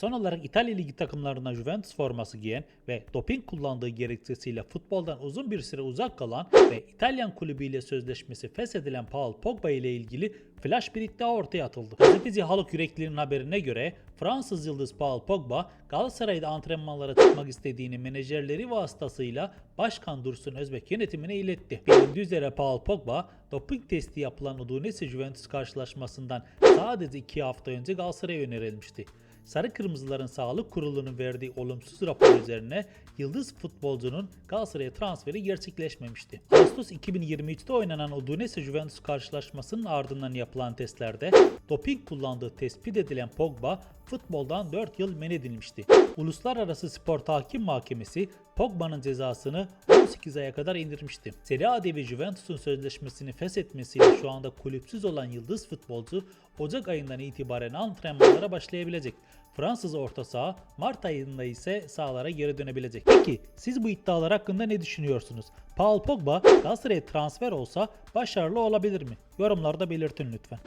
Son olarak İtalya Ligi takımlarından Juventus forması giyen ve doping kullandığı gerekçesiyle futboldan uzun bir süre uzak kalan ve İtalyan kulübüyle sözleşmesi feshedilen Paul Pogba ile ilgili flash bir iddia ortaya atıldı. Gazeteci Haluk Yürekli'nin haberine göre Fransız yıldız Paul Pogba Galatasaray'da antrenmanlara çıkmak istediğini menajerleri vasıtasıyla Başkan Dursun Özbek yönetimine iletti. Bilindiği üzere Paul Pogba doping testi yapılan Udinese Juventus karşılaşmasından sadece 2 hafta önce Galatasaray'a önerilmişti. Sarı Kırmızıların Sağlık Kurulu'nun verdiği olumsuz rapor üzerine yıldız futbolcunun Galatasaray'a transferi gerçekleşmemişti. Ağustos 2023'te oynanan Udinese Juventus karşılaşmasının ardından yapılan testlerde doping kullandığı tespit edilen Pogba futboldan 4 yıl men edilmişti. Uluslararası Spor Tahkim Mahkemesi Pogba'nın cezasını 18 aya kadar indirmişti. Serie A devi Juventus'un sözleşmesini feshetmesiyle şu anda kulüpsüz olan yıldız futbolcu Ocak ayından itibaren antrenmanlara başlayabilecek. Fransız orta saha Mart ayında ise sahalara geri dönebilecek. Peki siz bu iddialar hakkında ne düşünüyorsunuz? Paul Pogba Galatasaray'a transfer olsa başarılı olabilir mi? Yorumlarda belirtin lütfen.